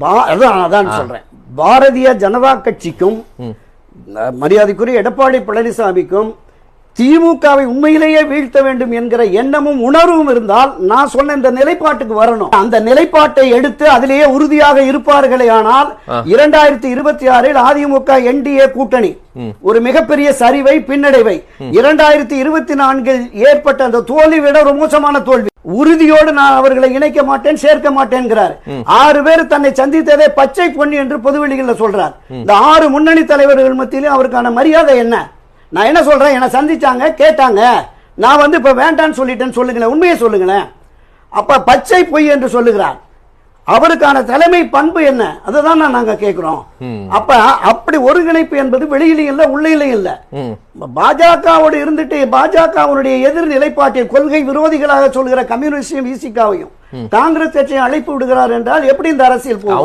பா- அதான் அதான் சொல்றேன். பாரதிய ஜனதா கட்சிக்கும் மரியாதைக்குரிய எடப்பாடி பழனிசாமிக்கும் திமுகவை உண்மையிலேயே வீழ்த்த வேண்டும் என்கிற எண்ணமும் உணர்வும் இருந்தால் நான் சொன்ன இந்த நிலைப்பாட்டுக்கு வரணும். அந்த நிலைப்பாட்டை எடுத்து அதிலேயே உறுதியாக இருப்பார்களே ஆனால் இரண்டாயிரத்தி இருபத்தி ஆறில் அதிமுக என்டிஏ கூட்டணி. ஒரு மிகப்பெரிய சரிவை பின்னடைவை. இரண்டாயிரத்தி இருபத்தி நான்கில் ஏற்பட்ட அந்த தோல்வி விட ஒரு மோசமான தோல்வி. உறுதியோடு நான் அவர்களை இணைக்க மாட்டேன் சேர்க்க மாட்டேன்கிறார். ஆறு பேர் தன்னை சந்தித்ததே பச்சை பொன்னி என்று பொதுவெளிகளில் சொல்றார். இந்த ஆறு முன்னணி தலைவர்கள் மத்தியிலும் அவருக்கான மரியாதை என்ன? நான் என்ன சொல்றேன்? என்னை சந்திச்சாங்க கேட்டாங்க. நான் வந்து இப்ப வேண்டான்னு சொல்லிட்டேன்னு சொல்லுங்களேன் உண்மையை சொல்லுங்களேன். அப்ப பச்சை பொய் என்று சொல்லுகிறார். அவருக்கான தலைமை பண்பு என்ன? அதுதான் நாங்க கேட்கிறோம் அப்ப அப்படி ஒருங்கிணைப்பு என்பது வெளியிலையும் இல்ல உள்ளிலையும் இல்ல. பாஜகவோடு இருந்துட்டு பாஜகவுடைய எதிர் நிலைப்பாட்டில் கொள்கை விரோதிகளாக சொல்கிற கம்யூனிஸ்டையும் விசிகாவையும் காங்கிரஸ் கட்சியை அழைப்பு விடுகிறார் என்றால் எப்படி இந்த அரசியல் போகும்?